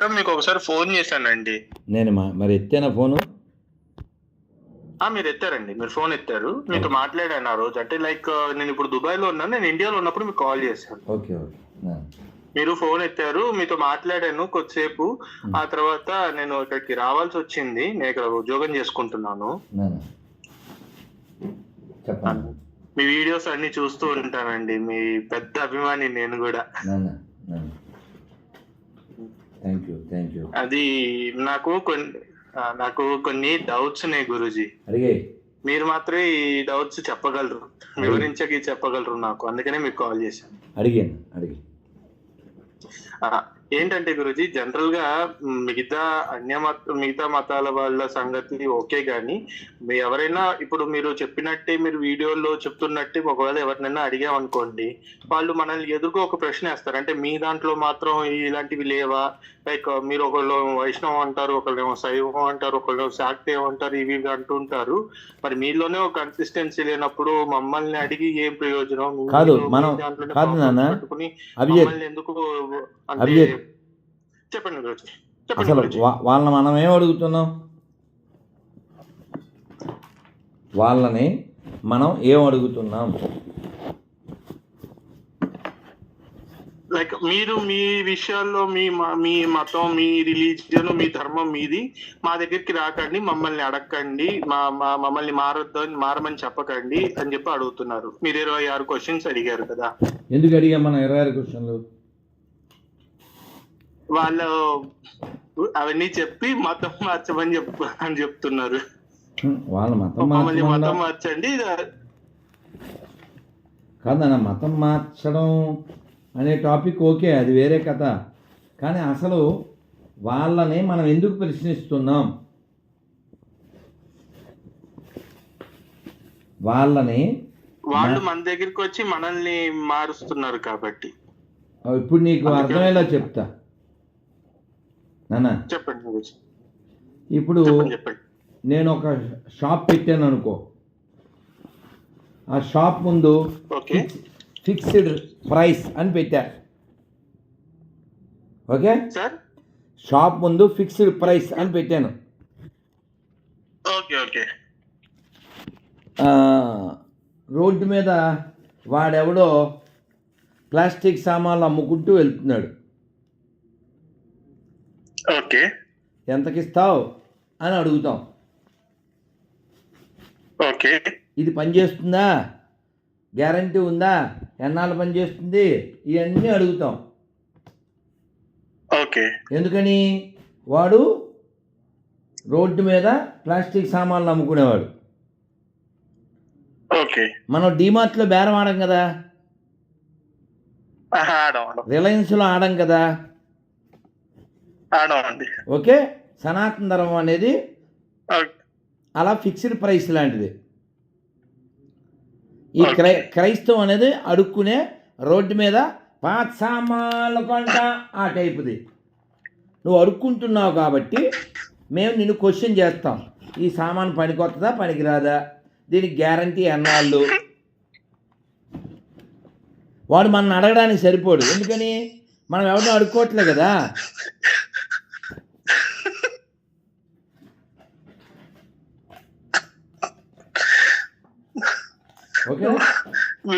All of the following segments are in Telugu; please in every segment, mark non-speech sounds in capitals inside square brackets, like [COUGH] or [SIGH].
మీకు ఒకసారి ఫోన్ చేశానండి. నేను మరి ఎత్తేనా ఫోను? మీరు ఎత్తారండి. మీరు ఫోన్ ఎత్తారు. మీతో మాట్లాడాను ఆ రోజు. అంటే లైక్ నేను ఇప్పుడు దుబాయ్లో ఉన్నాను నేను ఇండియాలో ఉన్నప్పుడు మీకు కాల్ చేశాను. Okay okay. మీరు ఫోన్ ఎత్తారు. మీతో మాట్లాడాను కొద్దిసేపు. ఆ తర్వాత నేను ఇక్కడికి రావాల్సి వచ్చింది. నేను ఇక్కడ ఉద్యోగం చేసుకుంటున్నాను. మీ వీడియోస్ అన్ని చూస్తూ ఉంటానండి. మీ పెద్ద అభిమాని నేను కూడా. అది నాకు కొన్ని నాకు కొన్ని డౌట్స్ ఉన్నాయి గురూజీ. అడిగే. మీరు మాత్రమే ఈ డౌట్స్ చెప్పగలరు. వివరించకి చెప్పగలరు నాకు. అందుకనే మీకు కాల్ చేశాను. అడిగాను అడిగి. ఏంటంటే గురుజీ జనరల్గా మిగతా అన్య మత మిగతా మతాల వాళ్ళ సంగతి ఓకే గాని మీ ఎవరైనా ఇప్పుడు మీరు చెప్పినట్టే మీరు వీడియోలో చెప్తున్నట్టే ఒకవేళ ఎవరినైనా అడిగామనుకోండి వాళ్ళు మనల్ని ఎదుర్కో ఒక ప్రశ్న వేస్తారు. అంటే మీ దాంట్లో మాత్రం ఇలాంటివి లేవా? లైక్ మీరు ఒకళ్ళు వైష్ణవం అంటారు ఒకళ్ళు శైవం అంటారు ఒకళ్ళు శాక్తేయం అంటారు ఇవి అంటుంటారు మరి మీలోనే ఒక కన్సిస్టెన్సీ లేనప్పుడు మమ్మల్ని అడిగి ఏం ప్రయోజనం కాదు, మనం- కాదు నాన్న. మమ్మల్ని ఎందుకు అంటే. చెప్పండి అసలు వాళ్ళని మనం ఏం అడుగుతున్నాం వాళ్ళని మనం ఏం అడుగుతున్నాం లైక్ మీరు మీ విషయాల్లో మీ మ- మతం మీ రిలీజియన్ మీ ధర్మం మీది మా దగ్గరికి రాకండి మమ్మల్ని అడగండి మా మా- మమ్మల్ని మారొద్దు అని మారమని చెప్పకండి అని చెప్పి అడుగుతున్నారు. మీరు ఇరవై ఆరు క్వశ్చన్స్ అడిగారు కదా. ఎందుకు అడిగాం మనం ఇరవై ఆరు క్వశ్చన్లు వాళ్ళు అవన్నీ చెప్పి మతం మార్చమని చెప్ప అని చెప్తున్నారు. వాళ్ళ మతం మమ్మల్ని మతం మార్చడం మార్చండి. కాదన్న మతం మార్చడం అనే టాపిక్ ఓకే అది వేరే కథ. కానీ అసలు వాళ్ళని మనం ఎందుకు ప్రశ్నిస్తున్నాం? వాళ్ళని వాళ్ళు మన దగ్గరికి వచ్చి మనల్ని మారుస్తున్నారు కాబట్టి. ఇప్పుడు నీకు అర్థమయ్యేలా చెప్తా. నాన్న. చెప్పండి. ఇప్పుడు నేను ఒక షాప్ పెట్టాను అనుకో. ఆ షాప్ ముందు ఓకే. ఫిక్స్డ్ ప్రైస్ అని పెట్టా ఓకే? సార్? షాప్ ముందు ఫిక్స్డ్ ప్రైస్ అని పెట్టాను. Okay okay. ఆ, రోడ్డు మీద వాడెవడో ప్లాస్టిక్ సామాన్లు అమ్ముకుంటూ వెళ్తున్నాడు. ఓకే. ఎంతకిస్తావు? అని అడుగుతాం. ఓకే. ఇది పనిచేస్తుందా? గ్యారంటీ ఉందా? ఎన్నాళ్ళు పనిచేస్తుంది ఇవన్నీ అడుగుతాం. ఓకే. ఎందుకని? వాడు రోడ్డు మీద ప్లాస్టిక్ సామాన్లు అమ్ముకునేవాడు. ఓకే. మనం డీమార్ట్లో బేరం ఆడం కదా? రిలయన్స్లో ఆడం కదా? ఓకే? సనాతన ధర్మం అనేది. అలా ఫిక్స్డ్ ప్రైస్ లాంటిది. ఈ క్రై క్రైస్తవం అనేది అడుక్కునే రోడ్డు మీద పాత సామాన్లు కొంట ఆ టైపుది. నువ్వు అడుక్కుంటున్నావు కాబట్టి మేము నిన్ను క్వశ్చన్ చేస్తాం. ఈ సామాన్ పనికొస్తుందా పనికిరాదా దీనికి గ్యారంటీ ఎన్నాళ్ళు వాడు మన అడగడానికి సరిపోడు. ఎందుకని? మనం ఎవరినో అడుక్కోవట్లే కదా. [LAUGHS]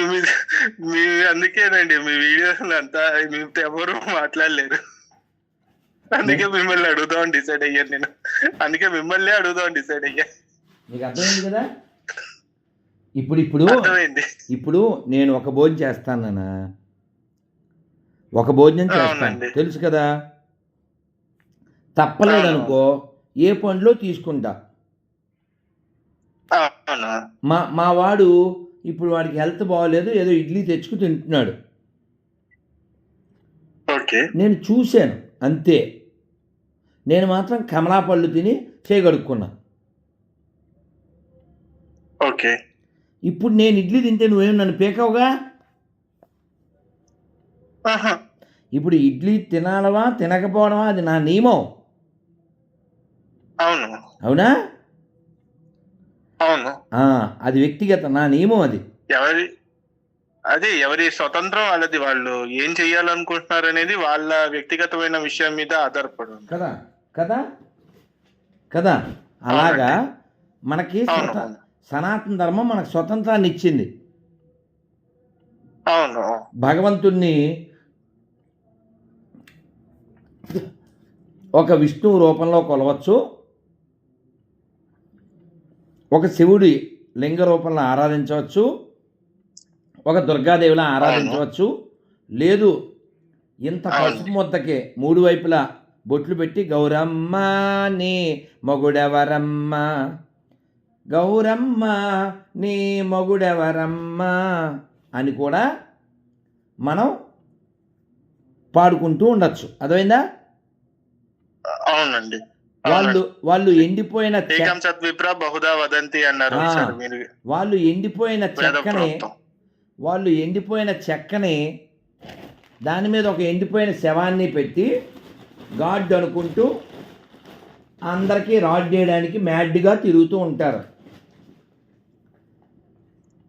మీ అందుకేనండి మీ వీడియోస్ అంతా మీతో ఎవరు మాట్లాడలేరు. అందుకే మిమ్మల్ని అడుగుదాం డిసైడ్ అయ్యాను నేను. అందుకే మిమ్మల్ని అడుగుదాం డిసైడ్ అయ్యా. నీకు అర్థమైంది కదా? ఇప్పుడు ఇప్పుడు ఇప్పుడు నేను ఒక భోజనం చేస్తాను ఒక భోజనం చేస్తాను. తెలుసు కదా? తప్పలేదనుకో ఏ పండ్లో తీసుకుంటా. మా మా వాడు ఇప్పుడు వాడికి హెల్త్ బాగోలేదు ఏదో ఇడ్లీ తెచ్చుకు తింటున్నాడు. ఓకే. నేను చూశాను అంతే. నేను మాత్రం కమలా పళ్ళు తిని చేయగడుక్కున్నా ఓకే. ఇప్పుడు నేను ఇడ్లీ తింటే నువ్వేం నన్ను పీకవుగా. ఇప్పుడు ఇడ్లీ తినాలవా తినకపోవడమా అది నా నియమం. అవును? అవునా. అది వ్యక్తిగత నా నియమం అది. ఎవరి అదే ఎవరి స్వతంత్రం వాళ్ళది వాళ్ళు ఏం చెయ్యాలనుకుంటున్నారు అనేది వాళ్ళ వ్యక్తిగతమైన విషయం మీద ఆధారపడి కదా కదా కదా. అలాగా మనకి. సనాతన ధర్మం మనకు స్వతంత్రాన్ని ఇచ్చింది. అవును. భగవంతుణ్ణి ఒక విష్ణువు రూపంలో కొలవచ్చు. ఒక శివుడి లింగ రూపంలో ఆరాధించవచ్చు. ఒక దుర్గాదేవిలా ఆరాధించవచ్చు. లేదు ఇంత. పసుపు ముద్దకే మూడు వైపులా బొట్లు పెట్టి గౌరమ్మ నీ మొగుడెవరమ్మ? గౌరమ్మ నీ మొగుడెవరమ్మ? అని కూడా మనం పాడుకుంటూ ఉండొచ్చు. అర్థమైందా? అవునండి. వాళ్ళు వాళ్ళు ఎండిపోయిన వాళ్ళు ఎండిపోయిన చెక్కని. వాళ్ళు ఎండిపోయిన చెక్కని దాని మీద ఒక ఎండిపోయిన శవాన్ని పెట్టి గాడ్ అనుకుంటూ అందరికీ రాడ్ చేయడానికి మ్యాడ్గా తిరుగుతూ ఉంటారు.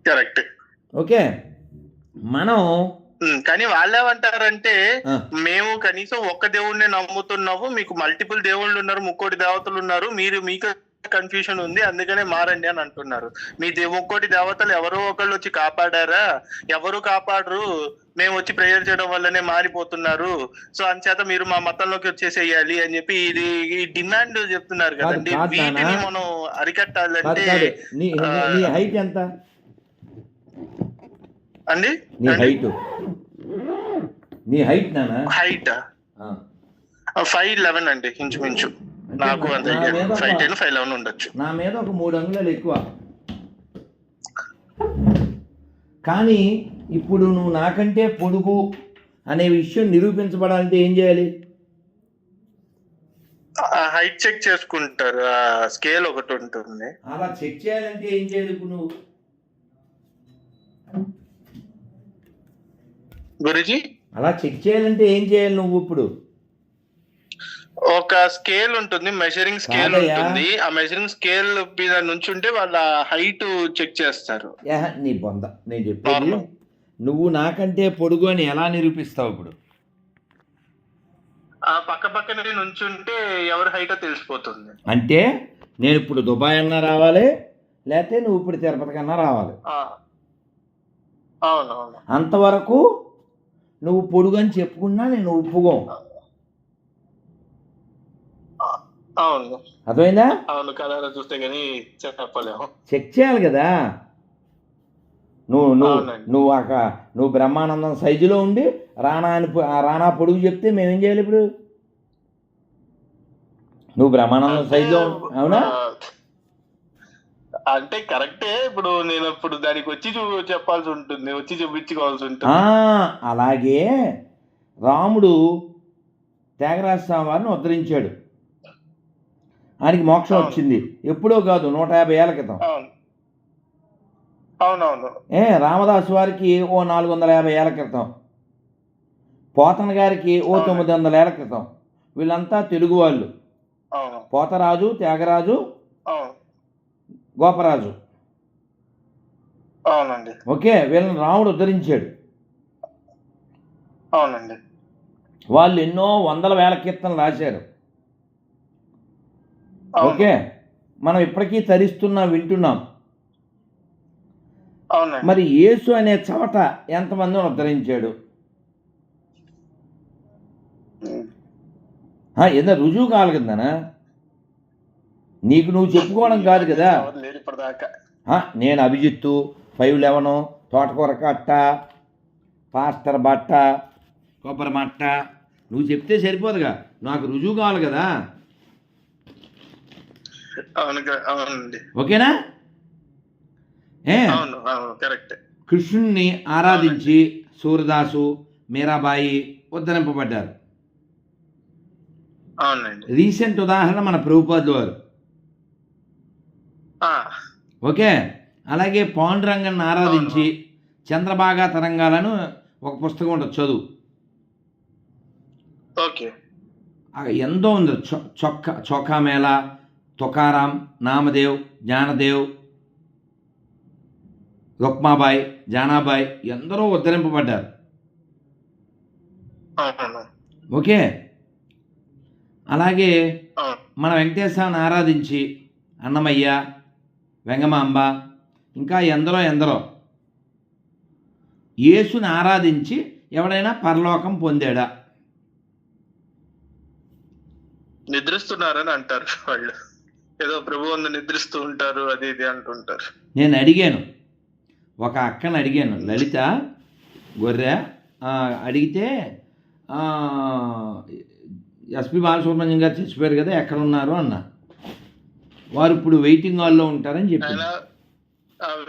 Correct okay? మనం కానీ వాళ్ళేమంటారంటే మేము కనీసం ఒక్క దేవుడిని నమ్ముతున్నాము మీకు మల్టిపుల్ దేవుళ్ళు ఉన్నారు ముక్కోటి దేవతలు ఉన్నారు మీరు మీకు కన్ఫ్యూషన్ ఉంది అందుకనే మారండి అని అంటున్నారు. మీ దే ముక్కోటి దేవతలు ఎవరో ఒకళ్ళు వచ్చి కాపాడారా? ఎవరు కాపాడరు? మేము వచ్చి ప్రేయర్ చేయడం వల్లనే మారిపోతున్నారు. సో అంచేత మీరు మా మతంలోకి వచ్చేసేయాలి అని చెప్పి ఇది ఈ డిమాండ్ చెప్తున్నారు కాదు, కదండి. కాదు వీటిని. మనం అరికట్టాలంటే హైట్ ఎంత? అండి? హైట్. నీ హైట్ నానా? హైట్ ఆ. ఫైవ్ లెవెన్ అండి ఇంచుమించు. నాకు అంత ఫైవ్ టెన్ ఫైవ్ లెవెన్ ఉండొచ్చు. నా మీద ఒక మూడు అంగుళాలు ఎక్కువ. కానీ ఇప్పుడు నువ్వు నాకంటే పొడుగు అనే విషయం నిరూపించబడాలంటే ఏం చేయాలి? హైట్ చెక్ చేసుకుంటారు. స్కేల్ ఒకటి ఉంటుంది. అలా చెక్ చేయాలంటే ఏం చేయాలి ఇప్పుడు నువ్వు? గురుజీ? అలా చెక్ చేయాలంటే ఏం చేయాలి నువ్వు ఇప్పుడు? ఒక స్కేల్ ఉంటుంది మెజరింగ్ స్కేల్. ఉంటుంది. ఆ మెజరింగ్ స్కేల్ మీద నుంచుంటే వాళ్ళ హైట్ చెక్ చేస్తారు. నీ బొంద. నేను చెప్పేది అవును. నువ్వు నాకంటే పొడుగు అని ఎలా నిరూపిస్తావు ఇప్పుడు? ఆ పక్క పక్కనే నుంచుంటే ఎవరి హైట్ తెలిసిపోతుంది. అంటే నేను ఇప్పుడు దుబాయ్ అన్నా రావాలి లేకపోతే నువ్వు ఇప్పుడు తిరుపతి కన్నా రావాలి అంతవరకు నువ్వు పొడుగు అని చెప్పుకున్నా నేను ఒప్పుకోం అవును. అర్థమైందా? అవును కలర్ చూస్తే గానీ చెప్పలేము. చెక్ చేయాలి కదా. నువ్వు నువ్వు. నువ్వు అక నువ్వు బ్రహ్మానందం సైజులో ఉండి రానా అని రానా పొడుగు చెప్తే మేమేం చేయాలి ఇప్పుడు? నువ్వు బ్రహ్మానందం సైజులో అవునా? అంటే కరెక్టే ఇప్పుడు నేను ఇప్పుడు దానికి వచ్చి చెప్పాల్సి ఉంటుంది వచ్చి చూపించుకోవాల్సి ఉంటుంది. అలాగే రాముడు త్యాగరాజ స్వామి వారిని ఉద్ధరించాడు. ఆయనకి మోక్షం. వచ్చింది. ఎప్పుడో కాదు నూట యాభై ఏళ్ళ క్రితం. అవును. అవునవును. ఏ రామదాసు వారికి ఓ నాలుగు వందల యాభై ఏళ్ళ క్రితం. పోతన గారికి ఓ. తొమ్మిది వందల ఏళ్ళ క్రితం. వీళ్ళంతా తెలుగు వాళ్ళు. పోతరాజు త్యాగరాజు గోపరాజు. అవునండి. ఓకే వీళ్ళని రాముడు ఉద్ధరించాడు. అవునండి. వాళ్ళు ఎన్నో వందల వేల కీర్తనలు రాశారు. ఓకే మనం ఇప్పటికీ తరిస్తున్నాం వింటున్నాం. మరి యేసు అనే చవట ఎంతమందిని ఉద్ధరించాడు? ఏదో రుజువు కావాలి కదనా నీకు నువ్వు చెప్పుకోవడం కాదు కదా. నేను అభిజిత్తు ఫైవ్ లెవెను తోటకూర కట్ట పాస్టర్ బట్ట కొబ్బరి మట్ట. నువ్వు చెప్తే సరిపోదుగా. నాకు రుజువు కావాలి కదా. ఓకేనా? ఏ? అవును అవును కరెక్ట్. కృష్ణుణ్ణి ఆరాధించి సూరదాసు మీరాబాయి ఉద్ధరింపబడ్డారు. అవునండి. రీసెంట్ ఉదాహరణ మన ప్రభుపాదులు వారు ఓకే? అలాగే పాండురంగన్ని ఆరాధించి చంద్రబాగా తరంగాలను ఒక పుస్తకం ఉంటుంది చదువు. ఓకే. ఎంతో ఉంది. చొ- చొక్క చొక్కా మేళ తుకారాం నామదేవ్ జ్ఞానదేవ్ రుక్మాబాయ్ జానాబాయ్ ఎందరో ఉద్ధరింపబడ్డారు. ఓకే? అలాగే మన వెంకటేశ్వరాన్ని ఆరాధించి అన్నమయ్య వెంగమాంబ ఇంకా ఎందరో ఎందరో. యేసుని ఆరాధించి ఎవడైనా పరలోకం పొందాడా? నిద్రిస్తున్నారని అంటారు వాళ్ళు. ఏదో ప్రభు వంద నిద్రిస్తూ ఉంటారు అది ఇది అంటుంటారు. నేను అడిగాను. ఒక అక్కని అడిగాను. లలిత గొర్రె అడిగితే ఎస్పి బాలసుబ్రహ్మణ్యం గారు చచ్చిపోయారు కదా ఎక్కడ ఉన్నారు అన్న. వారు ఇప్పుడు వెయిటింగ్ హాల్లో ఉంటారని ఆయన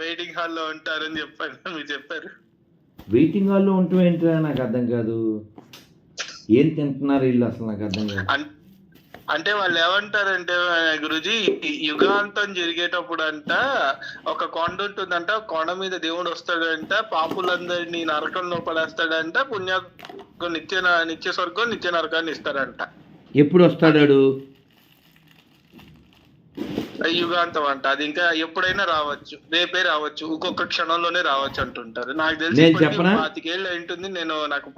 వెయిటింగ్ హాల్లో ఉంటారని చెప్పారు మీరు చెప్పారు. వెయిటింగ్ హాల్లో ఉండటం ఏంటో నాకు అర్థం కాదు? ఏం తింటున్నారు వీళ్ళు అసలు నాకు అర్థం కాదు. అంటే వాళ్ళు ఏమంటారంటే గురుజీ యుగాంతం జరిగేటప్పుడు అంట ఒక కొండ ఉంటుందంట కొండ మీద దేవుడు వస్తాడంట పాపులందరినీ నరకంలో పడేస్తాడంట పుణ్య నిత్య నిత్య స్వర్గం నిత్య నరకాన్ని ఇస్తాడంట. ఎప్పుడు వస్తాడాడు? యుగాంతం అంట. అది ఇంకా ఎప్పుడైనా రావచ్చు. రేపే రావచ్చు. ఇంకొక క్షణంలోనే రావచ్చు అంటుంటారు. నాకు తెలిసి? పాతికేళ్ళు ఉంటుంది నేను నాకు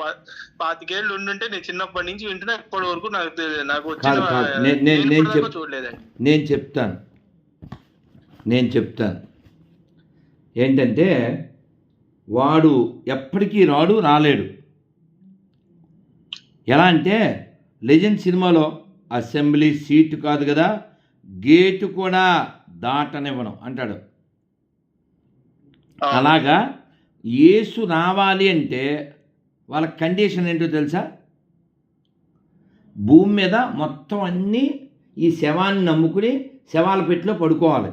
పాతికేళ్ళు ఉండుంటే నేను చిన్నప్పటి నుంచి వింటున్నా. ఇప్పటి వరకు నాకు తెలియదు నాకు వచ్చిన చూడలేదండి. నేను చెప్తాను. నేను చెప్తాను. ఏంటంటే వాడు ఎప్పటికీ రాడు రాలేడు. ఎలా అంటే లెజెండ్ సినిమాలో అసెంబ్లీ సీటు కాదు కదా గేటు కూడా దాటనివ్వను అంటాడు. అలాగా యేసు రావాలి అంటే వాళ్ళ కండిషన్ ఏంటో తెలుసా? భూమి మీద మొత్తం అన్నీ ఈ శవాన్ని నమ్ముకుని శవాల పెట్టిలో పడుకోవాలి.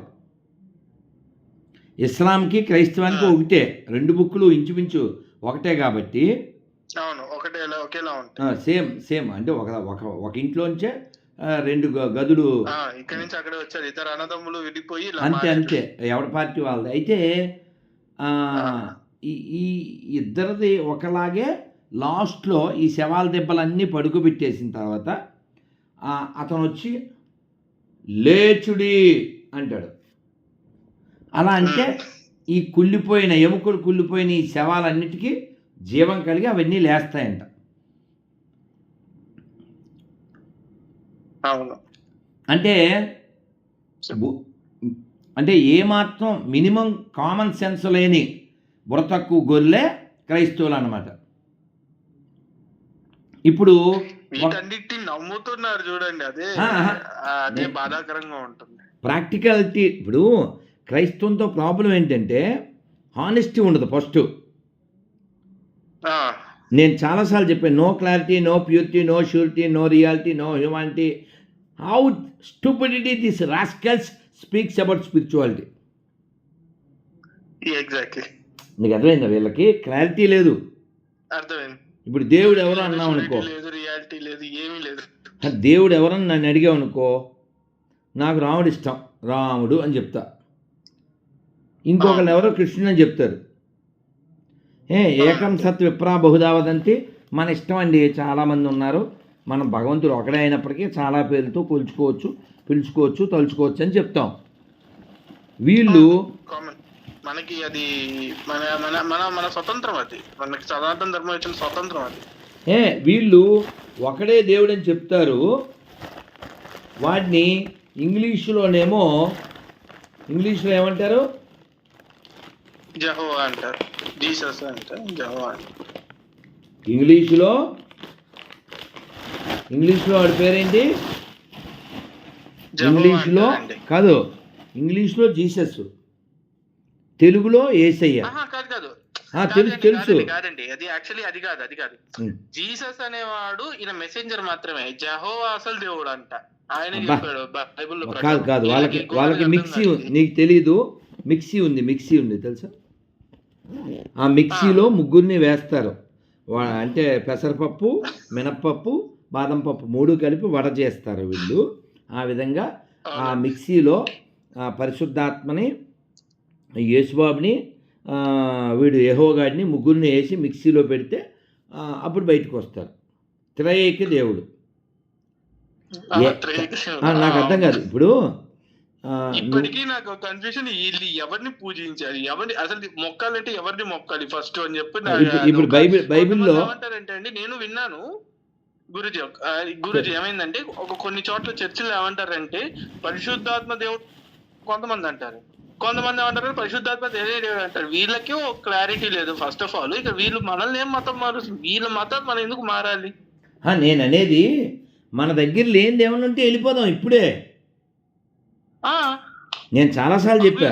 ఇస్లాంకి క్రైస్తవానికి ఒకటే రెండు బుక్కులు ఇంచుమించు ఒకటే కాబట్టి అవును ఒకటే ఒకేలా ఉంటాయి. Same same. అంటే ఒక ఒక ఒక ఇంట్లోంచే రెండు గదులు. ఇక్కడి నుంచి అక్కడే వచ్చారు. ఇద్దరు అన్నదమ్ములు విడిపోయి అంతే. అంతే. ఎవరి పార్టీ వాళ్ళది. అయితే ఈ ఇద్దరిది ఒకలాగే లాస్ట్లో ఈ శవాల దెబ్బలన్నీ పడుకోబెట్టేసిన తర్వాత ఆ, అతను వచ్చి లేచుడి అంటాడు. అలా అంటే ఈ కుళ్ళిపోయిన ఎముకలు కుళ్ళిపోయిన ఈ శవాలన్నిటికీ జీవం కలిగి అవన్నీ లేస్తాయంట. అవును. అంటే అంటే ఏమాత్రం మినిమం కామన్ సెన్స్ లేని బుర్ర తక్కువ గొర్రె క్రైస్తవులు అన్నమాట ఇప్పుడు వీటన్నిటిని నమ్ముతున్నారు చూడండి అదే బాధాకరంగా ఉంటుంది. ప్రాక్టికాలిటీ ఇప్పుడు క్రైస్తవంతో ప్రాబ్లం ఏంటంటే హానెస్టీ ఉండదు ఫస్ట్. నేను చాలాసార్లు చెప్పాను no clarity no purity no surety no reality no humanity how stupidity this rascals speaks about spirituality exactly నీకు అర్థమైందా? వీళ్ళకి క్లారిటీ లేదు. అర్థమైంది. ఇప్పుడు దేవుడు ఎవరు అన్నావు అనుకో. లేదు రియాలిటీ లేదు ఏమీ లేదు. దేవుడు ఎవరని నన్ను అడిగావు అనుకో నాకు రాముడు ఇష్టం. రాముడు అని చెప్తా. ఇంకొకళ్ళు ఎవరో కృష్ణుడు అని చెప్తారు. ఏ ఏకం సత్ విప్రా బహుదావదంతి మన ఇష్టం అండి చాలామంది ఉన్నారు. మనం భగవంతుడు ఒకడే అయినప్పటికీ చాలా పేర్లతో కొలుచుకోవచ్చు పిలుచుకోవచ్చు తలుచుకోవచ్చు అని చెప్తాం. వీళ్ళు మనకి అది మన మన మన మన స్వతంత్రం అది. మనకి సనాతన ధర్మం ఇచ్చిన స్వతంత్రం అది. ఏ వీళ్ళు ఒకడే దేవుడు అని చెప్తారు. వాడిని ఇంగ్లీషులోనేమో ఇంగ్లీష్లో ఏమంటారు? జహో అంటారు. జీసస్ అంటారు జహో అంటారు. ఇంగ్లీషులో ఇంగ్లీష్లో వాడి పేరేంటి? ఇంగ్లీష్లో. కాదు ఇంగ్లీష్లో జీసస్. తెలుగులో ఏసయ్య. కాదు కాదు. తెలుసు తెలుసు. కాదండి, అది యాక్చువల్లీ అది కాదు అది కాదు. జీసస్ అనేవాడు ఈయన మెసెంజర్ మాత్రమే. జహో అసలు దేవుడు అంట ఆయన కాదు కాదు వాళ్ళకి వాళ్ళకి మిక్సీ. నీకు తెలీదు మిక్సీ ఉంది మిక్సీ ఉంది తెలుసా? ఆ మిక్సీలో ముగ్గురిని వేస్తారు. అంటే పెసరపప్పు మినప్పప్పు బాదం పప్పు మూడు కలిపి వడ చేస్తారు వీళ్ళు. ఆ విధంగా ఆ మిక్సీలో ఆ పరిశుద్ధాత్మని యేసుబాబుని వీడు యెహోవాగాడిని ముగ్గురిని వేసి మిక్సీలో పెడితే అప్పుడు బయటకు వస్తారు. త్రయేక దేవుడు. నాకు అర్థం కాదు. ఇప్పుడు ఇప్పటికీ నాకు కన్ఫ్యూజన్ వీళ్ళు ఎవరిని పూజించాలి? ఎవరిని అసలు మొక్కాలంటే ఎవరిని మొక్కాలి? ఫస్ట్ అని చెప్పి ఇప్పుడు- బైబిల్ బైబిల్లో ఏమంటారంటే అండి నేను విన్నాను. గురుజీ గురుజీ ఏమైందంటే ఒక కొన్ని చోట్ల చర్చిలు ఏమంటారంటే పరిశుద్ధాత్మ దేవుడు కొంతమంది అంటారు. కొంతమంది ఏమంటారు పరిశుద్ధాత్మ దేవుడే దేవుడు అంటారు. వీళ్ళకి ఒక క్లారిటీ లేదు. ఫస్ట్ ఆఫ్ ఆల్ ఇక వీళ్ళు మనల్ని ఏం మతం మారుస్తుంది? వీళ్ళ మతం మనం ఎందుకు మారాలి? నేను అనేది మన దగ్గర లేనిది ఏమైనా ఉంటే వెళ్ళిపోదాం ఇప్పుడే. నేను చాలాసార్లు చెప్పా.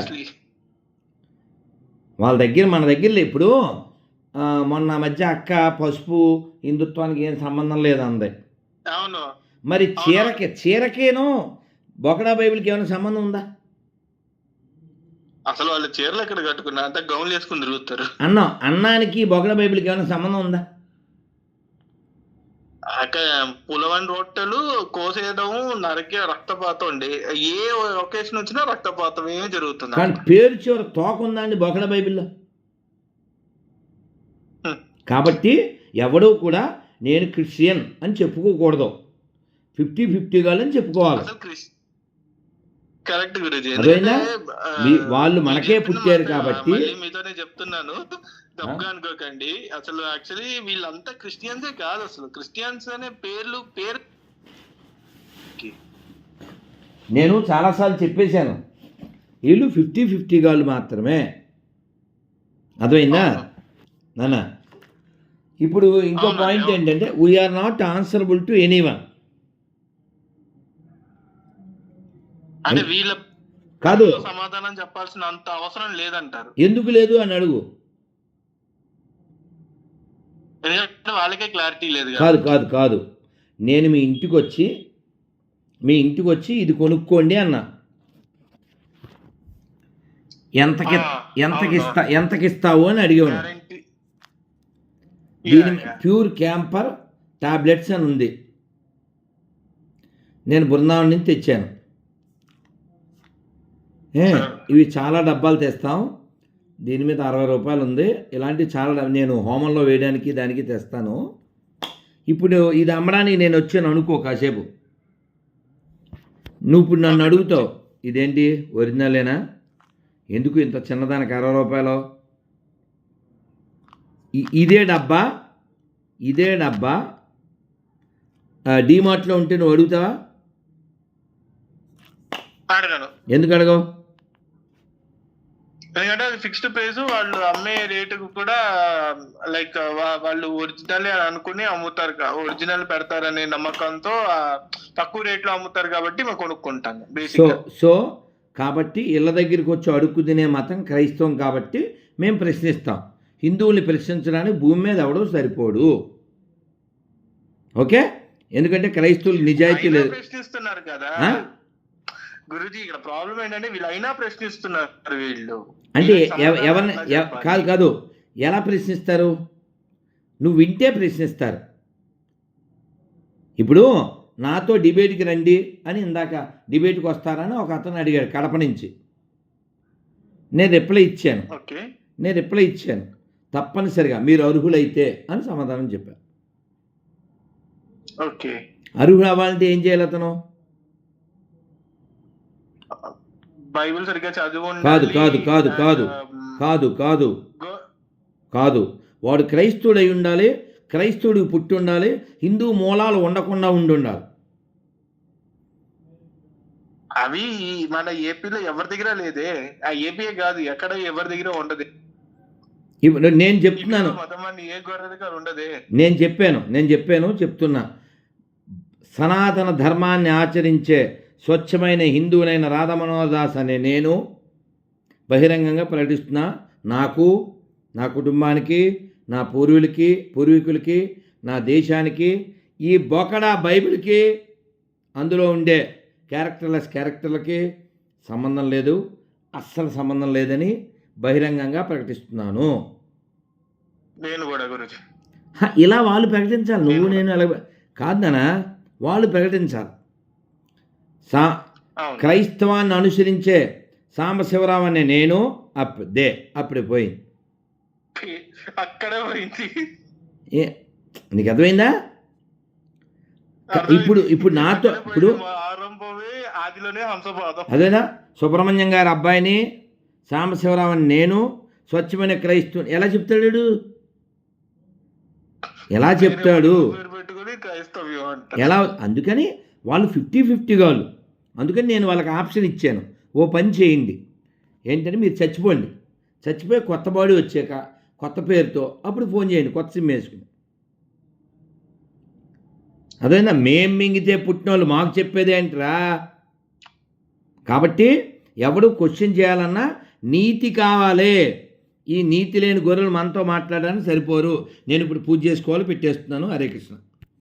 వాళ్ళ దగ్గర మన దగ్గర ఇప్పుడు మొన్న మధ్య అక్క పసుపు హిందుత్వానికి ఏం సంబంధం లేదు అంది అవును. మరి చీరకి చీరకేనో బొకడా బైబిల్కి ఏమైనా సంబంధం ఉందా? అసలు వాళ్ళు చీరలు ఎక్కడ కట్టుకున్నారు? అంతా గౌన్లు వేసుకుని తిరుగుతారు. అన్నం అన్నానికి బొకడా బైబిల్కి ఏమైనా సంబంధం ఉందా? అక్క పులవని రొట్టెలు కోసేయడం నరకే రక్తపాతం అండి. ఏ ఒకేషన్ వచ్చినా రక్తపాతం ఏమి జరుగుతుంది కానీ పేరు చివర తోక ఉందా అండి బొకడా బైబిల్లో. కాబట్టి ఎవడూ కూడా నేను క్రిస్టియన్ అని చెప్పుకోకూడదు. ఫిఫ్టీ ఫిఫ్టీ అని చెప్పుకోవాలి. కరెక్ట్ గురుజీ. వాళ్ళు మనకే పుట్టారు కాబట్టి- మీతోనే చెప్తున్నాను. తప్పుగా అనుకోకండి. అసలు యాక్చువల్లీ వీళ్ళంతా క్రిస్టియన్సే కాదు అసలు. క్రిస్టియన్స్ అనే పేర్లు పేరు నేను చాలాసార్లు చెప్పేశాను. వీళ్ళు ఫిఫ్టీ ఫిఫ్టీ గాళ్ళు మాత్రమే. అర్థమైందా? నాన్న ఇప్పుడు ఇంకో పాయింట్. ఏంటంటే we are not answerable to anyone అంటే వీళ్ళ కాదు. సమాధానం చెప్పాల్సిన అంత అవసరం లేదంటారు. ఎందుకు లేదు అని అడుగు. వాళ్ళకే క్లారిటీ లేదు కదా. కాదు కాదు నేను మీ ఇంటికి వచ్చి మీ ఇంటికి వచ్చి ఇది కొనుక్కోండి అన్న. ఎంతకి ఆ, ఎంతకి అవును. ఇస్తా ఎంతకి ఇస్తావు అని అడిగాను గ్యారంటీ దీని ప్యూర్ క్యాంపర్ టాబ్లెట్స్ అని ఉంది. నేను బృందావనం నుంచి తెచ్చాను. ఇవి చాలా డబ్బాలు తెస్తాం. దీని మీద అరవై రూపాయలు ఉంది. ఇలాంటి చాలా నేను హోమంలో వేయడానికి దానికి తెస్తాను. ఇప్పుడు ఇది అమ్మడానికి నేను వచ్చాను అనుకో కాసేపు. నువ్వు ఇప్పుడు నన్ను అడుగుతావు ఇదేంటి ఒరిజినలేనా? ఎందుకు ఇంత చిన్నదానికి అరవై రూపాయలు? ఇదే డబ్బా? ఇదే డబ్బా? డీమార్ట్లో ఉంటే నువ్వు అడుగుతావా? అడగను. ఎందుకు అడగవు? ఎందుకంటే అది ఫిక్స్డ్ ప్రైస్ వాళ్ళు అమ్మే రేటు కూడా లైక్ వాళ్ళు ఒరిజినల్ అనుకుని అమ్ముతారు ఒరిజినల్ పెడతారనే నమ్మకంతో తక్కువ రేట్లో అమ్ముతారు కాబట్టి మేము కొనుక్కుంటాము సో సో కాబట్టి ఇళ్ళ దగ్గరికి వచ్చి అడుక్కు తినే మతం క్రైస్తవం కాబట్టి మేము ప్రశ్నిస్తాం. హిందువుల్ని ప్రశ్నించడానికి భూమి మీద ఎవడో సరిపోడు. ఓకే? ఎందుకంటే క్రైస్తవులు నిజాయితీ లేదు. ప్రశ్నిస్తున్నారు కదా? గురుజీ ఇక్కడ ప్రాబ్లం ఏంటంటే వీళ్ళు అయినా ప్రశ్నిస్తున్నారు వీళ్ళు. అంటే ఎవరిని? కాదు. కాదు ఎలా ప్రశ్నిస్తారు? నువ్వు వింటే ప్రశ్నిస్తారు. ఇప్పుడు నాతో డిబేట్కి రండి అని ఇందాక డిబేట్కి వస్తారని ఒక అతను అడిగాడు కడప నుంచి. నేను రిప్లై ఇచ్చాను. నేను రిప్లై ఇచ్చాను. తప్పనిసరిగా మీరు అర్హులైతే అని సమాధానం చెప్పాను ఓకే. అర్హులు అవ్వాలంటే ఏం చేయాలి అతను? బైబిల్ సరిగ్గా చదువు కాదు. కాదు, కాదు, కాదు. కాదు కాదు. కాదు. వాడు క్రైస్తవుడై ఉండాలి క్రైస్తవుడికి పుట్టి ఉండాలి హిందూ మూలాలు ఉండకుండా ఉండి ఉండాలి. అవి మన ఏపీలో ఎవరి దగ్గర లేదే. ఆ ఏపీయే కాదు ఎక్కడ ఎవరి దగ్గర ఉండదు. నేను చెప్తున్నాను. నేను చెప్పాను నేను చెప్పాను చెప్తున్నా. సనాతన ధర్మాన్ని ఆచరించే స్వచ్ఛమైన హిందువులైన రాధమనోదాస్ అనే నేను బహిరంగంగా ప్రకటిస్తున్నా. నాకు నా కుటుంబానికి నా పూర్వీకులకి పూర్వీకులకి నా దేశానికి ఈ బొకడా బైబిల్కి అందులో ఉండే క్యారెక్టర్లెస్ క్యారెక్టర్లకి సంబంధం లేదు అస్సలు సంబంధం లేదని బహిరంగంగా ప్రకటిస్తున్నాను. నేను కూడా గురించి హ, ఇలా వాళ్ళు ప్రకటించాలి. నువ్వు నేను ఎలా కాదు నాన్న. వాళ్ళు ప్రకటించాలి. సా క్రైస్తవాన్ని అనుసరించే సాంబశివరావు అనే నేను అప్ దే అప్పుడే పోయింది అక్కడే పోయింది. ఏ నీకు అర్థమైందా. ఇప్పుడు ఇప్పుడు నాతో ఇప్పుడు అదేనా? సుబ్రహ్మణ్యం గారి అబ్బాయిని సాంబశివరావు అని నేను స్వచ్ఛమైన క్రైస్తవు ఎలా చెప్తాడు? ఎలా చెప్తాడు? ఎలా? అందుకని వాళ్ళు ఫిఫ్టీ ఫిఫ్టీ వాళ్ళు అందుకని నేను వాళ్ళకి ఆప్షన్ ఇచ్చాను. ఓ పని చేయండి. ఏంటంటే మీరు చచ్చిపోండి. చచ్చిపోయి కొత్త బాడీ వచ్చాక కొత్త పేరుతో అప్పుడు ఫోన్ చేయండి కొత్త సిమ్ వేసుకుని. అదేనా మేం మింగితే పుట్టినోళ్ళు మాకు చెప్పేది ఏంట్రా కాబట్టి ఎవడు క్వశ్చన్ చేయాలన్నా నీతి కావాలి. ఈ నీతి లేని గొర్రెలు మనతో మాట్లాడడానికి సరిపోరు. నేను ఇప్పుడు పూజ చేసుకోవాలి పెట్టేస్తున్నాను. హరే కృష్ణ.